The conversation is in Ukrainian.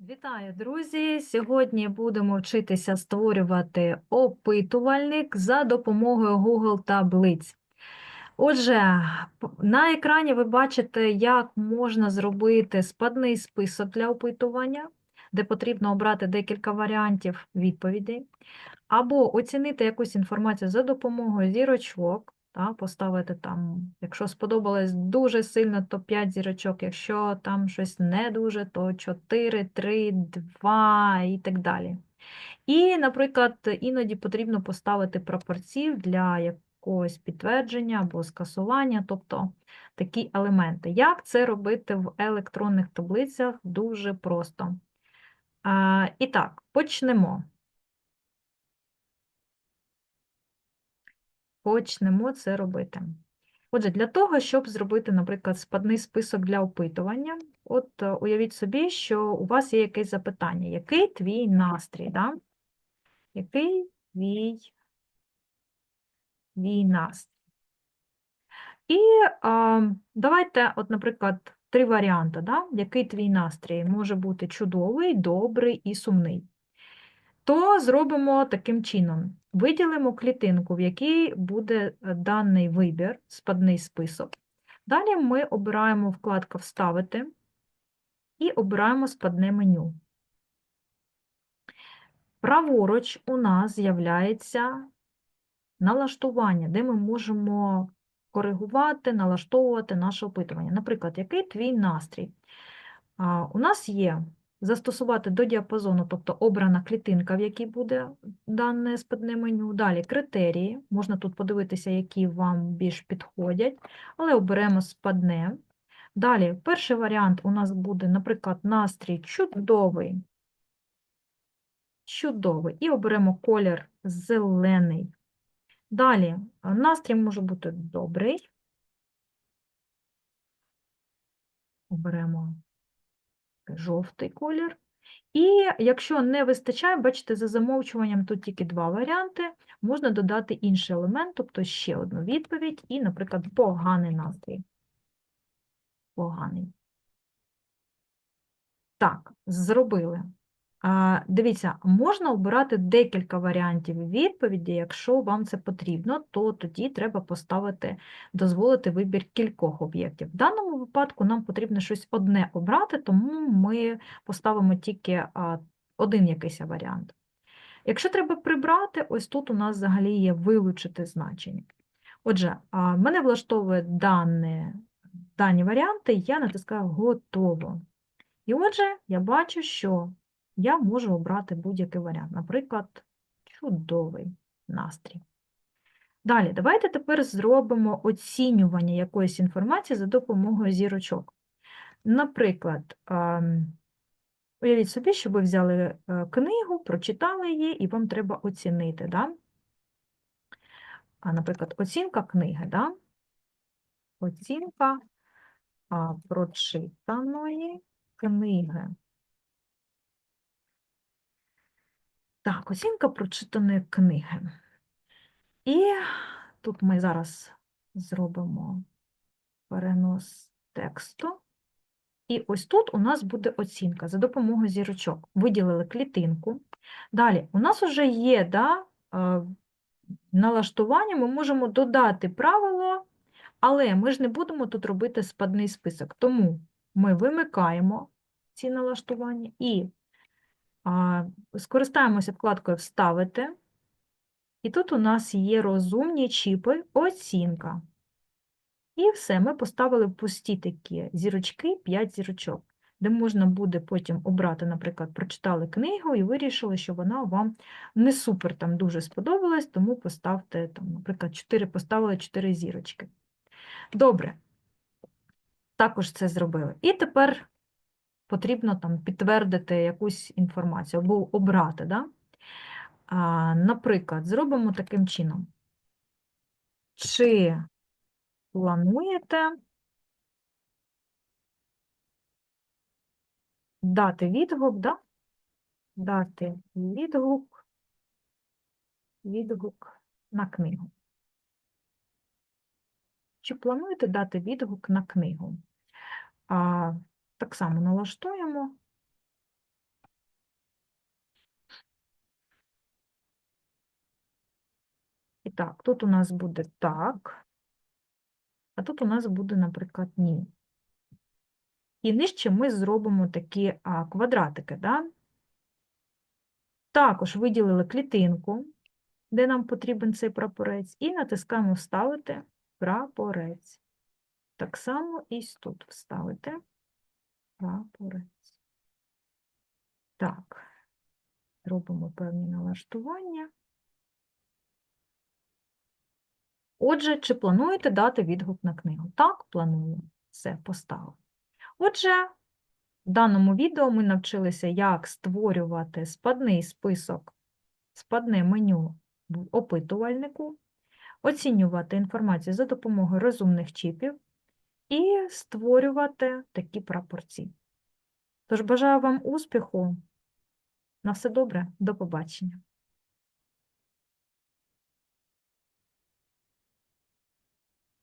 Вітаю, друзі! Сьогодні будемо вчитися створювати опитувальник за допомогою Google таблиць. Отже, на екрані ви бачите, як можна зробити складний список для опитування, де потрібно обрати декілька варіантів відповідей, або оцінити якусь інформацію за допомогою зірочок, та, поставити там, якщо сподобалось дуже сильно, то 5 зірочок, якщо там щось не дуже, то 4, 3, 2 і так далі. І, наприклад, іноді потрібно поставити прапорців для якогось підтвердження або скасування, тобто такі елементи. Як це робити в електронних таблицях? Дуже просто. А, І так, почнемо. Почнемо це робити. Отже, для того, щоб зробити, наприклад, складний список для опитування, от е, уявіть собі, що у вас є якесь запитання. Який твій настрій? Да? Який твій, твій настрій? І а, давайте, от, наприклад, три варіанти. Да? Який твій настрій? Може бути чудовий, добрий і сумний. То зробимо таким чином: виділимо клітинку, в якій буде е, даний вибір, спадний список. Далі ми обираємо вкладка Вставити і обираємо спадне меню. Праворуч у нас з'являється налаштування, де ми можемо коригувати, налаштовувати наше опитування. Наприклад, який твій настрій? У нас є застосувати до діапазону, тобто обрана клітинка, в якій буде дане спадне меню. Далі критерії. Можна тут подивитися, які вам більш підходять, але оберемо спадне. Далі, перший варіант у нас буде, наприклад, настрій чудовий. Чудовий. І оберемо колір зелений. Далі, настрій може бути добрий. Оберемо жовтий колір. І якщо не вистачає, бачите, за замовчуванням тут тільки два варіанти, можна додати інший елемент, тобто ще одну відповідь, і, наприклад, поганий настрій. Поганий. Так, зробили. Дивіться, можна обирати декілька варіантів відповіді, якщо вам це потрібно, то тоді треба поставити, дозволити вибір кількох об'єктів. В даному випадку нам потрібно щось одне обрати, тому ми поставимо тільки один якийсь варіант. Якщо треба прибрати, ось тут у нас взагалі є вилучити значення. Отже, мене влаштовує дані, дані варіанти, я натискаю Готово. І отже, я бачу, що я можу обрати будь-який варіант, наприклад, чудовий настрій. Далі, давайте тепер зробимо оцінювання якоїсь інформації за допомогою зірочок. Наприклад, ем, уявіть собі, що ви взяли е, книгу, прочитали її, і вам треба оцінити. Да? Наприклад, оцінка книги. Да? Оцінка прочитаної книги. Так, оцінка прочитаної книги. І тут ми зараз зробимо перенос тексту. І ось тут у нас буде оцінка за допомогою зірочок. Виділили клітинку. Далі, у нас вже є да, е, налаштування, ми можемо додати правило, але ми ж не будемо тут робити спадний список. Тому ми вимикаємо ці налаштування і Скористаємося вкладкою Вставити. І тут у нас є розумні чіпи оцінка. І все, ми поставили пусті такі зірочки, 5 зірочок, де можна буде потім обрати, наприклад, прочитали книгу і вирішили, що вона вам не супер там дуже сподобалась, тому поставте, там, наприклад, 4, поставили 4 зірочки. Добре. Також це зробили. І тепер потрібно там підтвердити якусь інформацію або обрати. Да? А, наприклад, зробимо таким чином. Чи плануєте дати відгук, да? дати відгук, відгук на книгу? Чи плануєте дати відгук на книгу? А, так само налаштуємо. І так, тут у нас буде так, а тут у нас буде, наприклад, ні. І нижче ми зробимо такі а, квадратики, да? Також виділили клітинку, де нам потрібен цей прапорець, і натискаємо Вставити прапорець. Так само і тут вставити прапорець. Так, робимо певні налаштування. Отже, чи плануєте дати відгук на книгу? Так, планую. Все, поставив. Отже, в даному відео ми навчилися, як створювати спадний список, спадне меню в опитувальнику, оцінювати інформацію за допомогою розумних чіпів і створювати такі прапорці. Тож бажаю вам успіху. На все добре, до побачення.